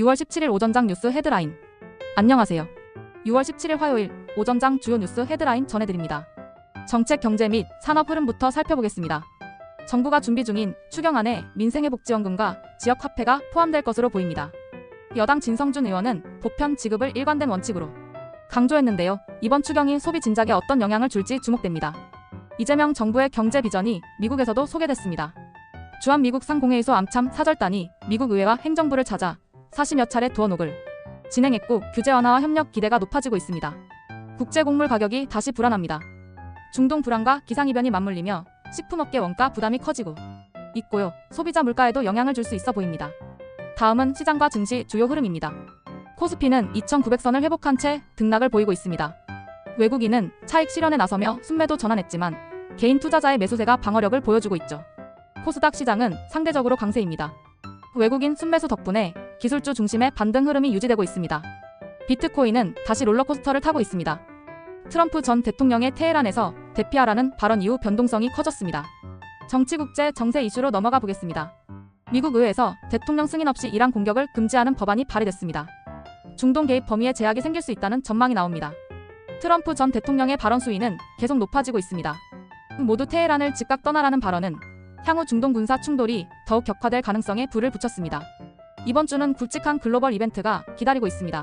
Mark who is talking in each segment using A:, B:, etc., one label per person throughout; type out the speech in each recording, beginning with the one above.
A: 6월 17일 오전장 뉴스 헤드라인. 안녕하세요. 6월 17일 화요일 오전장 주요 뉴스 헤드라인 전해드립니다. 정책 경제 및 산업 흐름부터 살펴보겠습니다. 정부가 준비 중인 추경안에 민생회복지원금과 지역화폐가 포함될 것으로 보입니다. 여당 진성준 의원은 보편 지급을 일관된 원칙으로 강조했는데요. 이번 추경이 소비 진작에 어떤 영향을 줄지 주목됩니다. 이재명 정부의 경제 비전이 미국에서도 소개됐습니다. 주한 미국 상공회의소 암참 사절단이 미국 의회와 행정부를 찾아 40여 차례 도어녹을 진행했고 규제 완화와 협력 기대가 높아지고 있습니다. 국제 곡물 가격이 다시 불안합니다. 중동 불안과 기상이변이 맞물리며 식품업계 원가 부담이 커지고 있고요. 소비자 물가에도 영향을 줄 수 있어 보입니다. 다음은 시장과 증시 주요 흐름입니다. 코스피는 2,900선을 회복한 채 등락을 보이고 있습니다. 외국인은 차익 실현에 나서며 순매도 전환했지만 개인 투자자의 매수세가 방어력을 보여주고 있죠. 코스닥 시장은 상대적으로 강세입니다. 외국인 순매수 덕분에 기술주 중심의 반등 흐름이 유지되고 있습니다. 비트코인은 다시 롤러코스터를 타고 있습니다. 트럼프 전 대통령의 테헤란에서 대피하라는 발언 이후 변동성이 커졌습니다. 정치국제 정세 이슈로 넘어가 보겠습니다. 미국 의회에서 대통령 승인 없이 이란 공격을 금지하는 법안이 발의됐습니다. 중동 개입 범위에 제약이 생길 수 있다는 전망이 나옵니다. 트럼프 전 대통령의 발언 수위는 계속 높아지고 있습니다. 모두 테헤란을 즉각 떠나라는 발언은 향후 중동 군사 충돌이 더욱 격화될 가능성에 불을 붙였습니다. 이번 주는 굵직한 글로벌 이벤트가 기다리고 있습니다.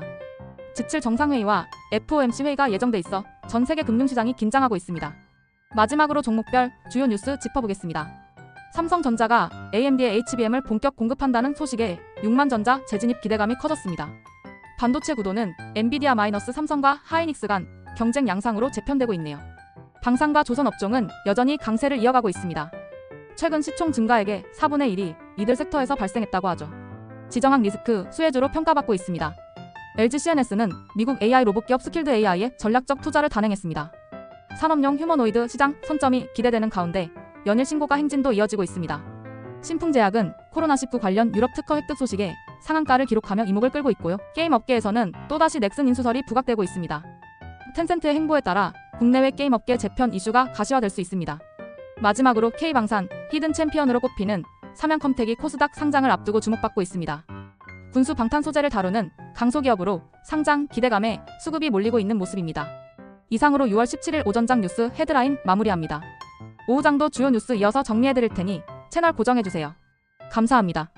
A: 지칠 정상회의와 FOMC 회의가 예정돼 있어 전 세계 금융시장이 긴장하고 있습니다. 마지막으로 종목별 주요 뉴스 짚어보겠습니다. 삼성전자가 AMD의 HBM을 본격 공급한다는 소식에 6만 전자 재진입 기대감이 커졌습니다. 반도체 구도는 엔비디아 마이너스 삼성과 하이닉스 간 경쟁 양상으로 재편되고 있네요. 방산과 조선 업종은 여전히 강세를 이어가고 있습니다. 최근 시총 증가액의 4분의 1이 이들 섹터에서 발생했다고 하죠. 지정학 리스크 수혜주로 평가받고 있습니다. LG CNS는 미국 AI 로봇 기업 스킬드 AI에 전략적 투자를 단행했습니다. 산업용 휴머노이드 시장 선점이 기대되는 가운데 연일 신고가 행진도 이어지고 있습니다. 신풍제약은 코로나19 관련 유럽 특허 획득 소식에 상한가를 기록하며 이목을 끌고 있고요. 게임 업계에서는 또다시 넥슨 인수설이 부각되고 있습니다. 텐센트의 행보에 따라 국내외 게임 업계 재편 이슈가 가시화될 수 있습니다. 마지막으로 K방산 히든 챔피언으로 꼽히는 삼양컴텍이 코스닥 상장을 앞두고 주목받고 있습니다. 군수 방탄 소재를 다루는 강소기업으로 상장 기대감에 수급이 몰리고 있는 모습입니다. 이상으로 6월 17일 오전장 뉴스 헤드라인 마무리합니다. 오후장도 주요 뉴스 이어서 정리해드릴 테니 채널 고정해주세요. 감사합니다.